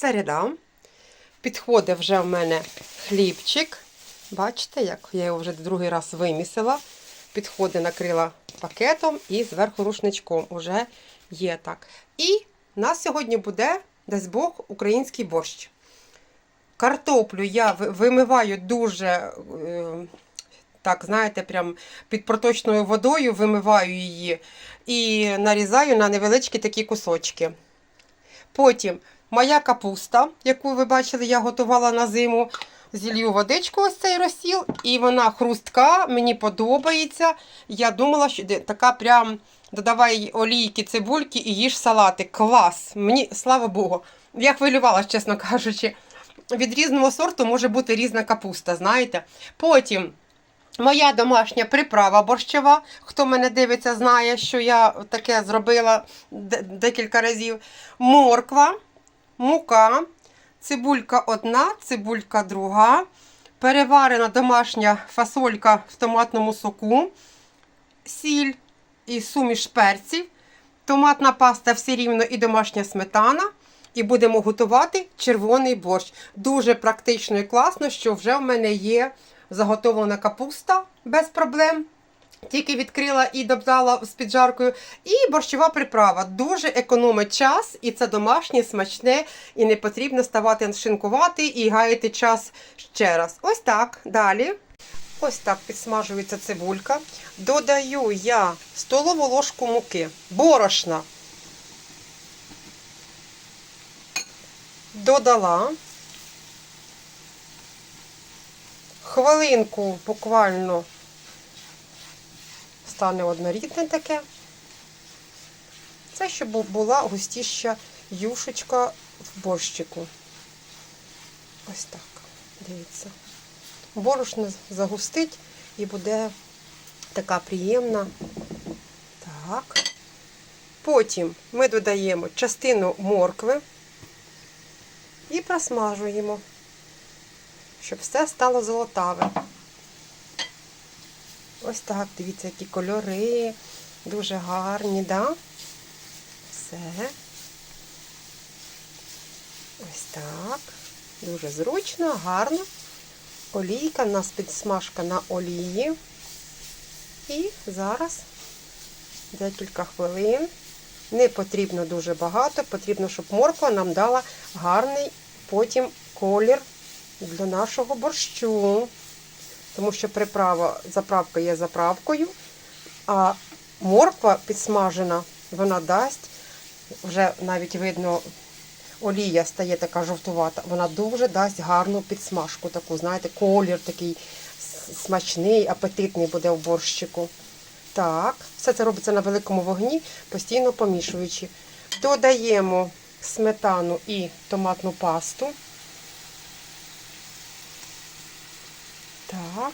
середа. Підходить вже в мене хлібчик. Бачите, як я його вже другий раз вимісила. Підходить, накрила пакетом і зверху рушничком. Уже є так. І нас сьогодні буде, дасть Бог, український борщ. Картоплю я вимиваю дуже, е, так, знаєте, прям під проточною водою вимиваю її і нарізаю на невеличкі такі кусочки. Потім моя капуста, яку ви бачили, я готувала на зиму. Зілью водичку ось цей розсіл, і вона хрустка, мені подобається. Я думала, що така прям додавай олійки, цибульки і їж салати. Клас! Мені слава Богу. Я хвилювалася, чесно кажучи. Від різного сорту може бути різна капуста, знаєте. Потім моя домашня приправа борщова. Хто мене дивиться, знає, що я таке зробила декілька разів. Морква, мука, цибулька одна, цибулька друга, переварена домашня фасолька в томатному соку, сіль і суміш перців, томатна паста все рівно і домашня сметана. І будемо готувати червоний борщ. Дуже практично і класно, що вже в мене є заготовлена капуста без проблем. Тільки відкрила і додала з піджаркою. І борщова приправа. Дуже економить час, і це домашнє, смачне, і не потрібно ставати шинкувати і гаяти час ще раз. Ось так. Далі. Ось так підсмажується цибулька. Додаю я столову ложку муки, борошна. Додала. Хвилинку буквально стане однорідне таке. Це щоб була густіща юшечка в борщику. Ось так. Дивіться. Борошно загустить і буде така приємна. Так. Потім ми додаємо частину моркви і просмажуємо, щоб все стало золотаве. Ось так, дивіться, які кольори, дуже гарні, да? Все. Ось так. Дуже зручно, гарно. Олійка, у нас підсмажка на олії. І зараз декілька хвилин. Не потрібно дуже багато, потрібно, щоб морква нам дала гарний потім колір для нашого борщу. Тому що приправа, заправка є заправкою, а морква підсмажена, вона дасть, вже навіть видно, олія стає така жовтувата, вона дуже дасть гарну підсмажку, таку, знаєте, колір такий смачний, апетитний буде в борщику. Так, все це робиться на великому вогні, постійно помішуючи. Додаємо сметану і томатну пасту. Так.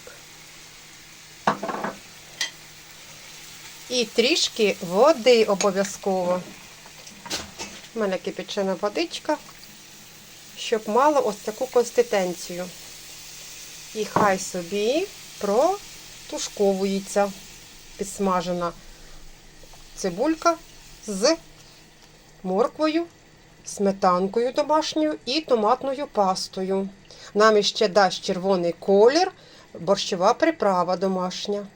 І трішки води обов'язково. У мене кипячена водичка, щоб мало ось таку консистенцію. І хай собі протушковується підсмажена цибулька з морквою, сметанкою домашньою і томатною пастою. Нам іще дасть червоний колір, борщова приправа домашня.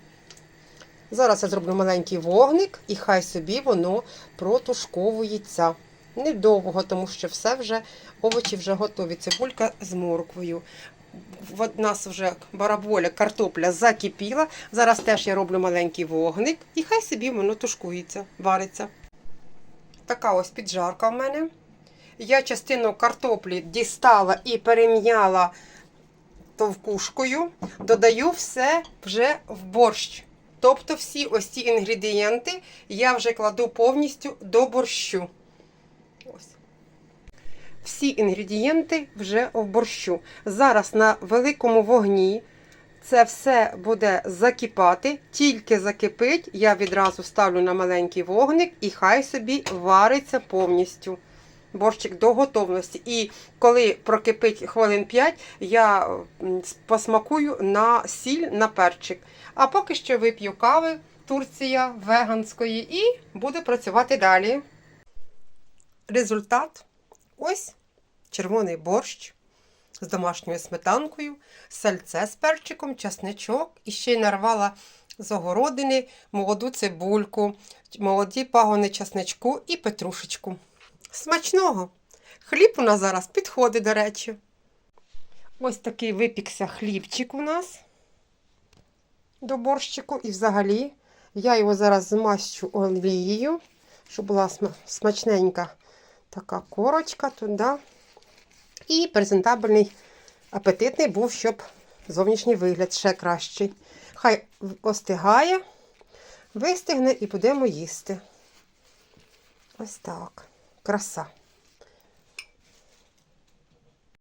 Зараз я зроблю маленький вогник і хай собі воно протушковується. Недовго, тому що все вже, овочі вже готові. Цибулька з морквою. В нас вже бараболя, картопля закипіла. Зараз теж я роблю маленький вогник і хай собі воно тушкується, вариться. Така ось піджарка в мене. Я частину картоплі дістала і перем'яла товкушкою. Додаю все вже в борщ. Тобто всі ось ці інгредієнти я вже кладу повністю до борщу. Ось. Всі інгредієнти вже в борщу. Зараз на великому вогні це все буде закипати, тільки закипить, я відразу ставлю на маленький вогник і хай собі вариться повністю. Борщик до готовності. І коли прокипить хвилин 5, я посмакую на сіль, на перчик. А поки що вип'ю кави Турція веганської і буду працювати далі. Результат ось червоний борщ з домашньою сметанкою, сальце з перчиком, часничок і ще й нарвала з огородини молоду цибульку, молоді пагони часничку і петрушечку. Смачного! Хліб у нас зараз підходить, до речі. Ось такий випікся хлібчик у нас до борщику. І взагалі я його зараз змащу олією, щоб була смачненька така корочка туди. І презентабельний, апетитний був, щоб зовнішній вигляд ще кращий. Хай остигає, вистигне і будемо їсти. Ось так. Краса.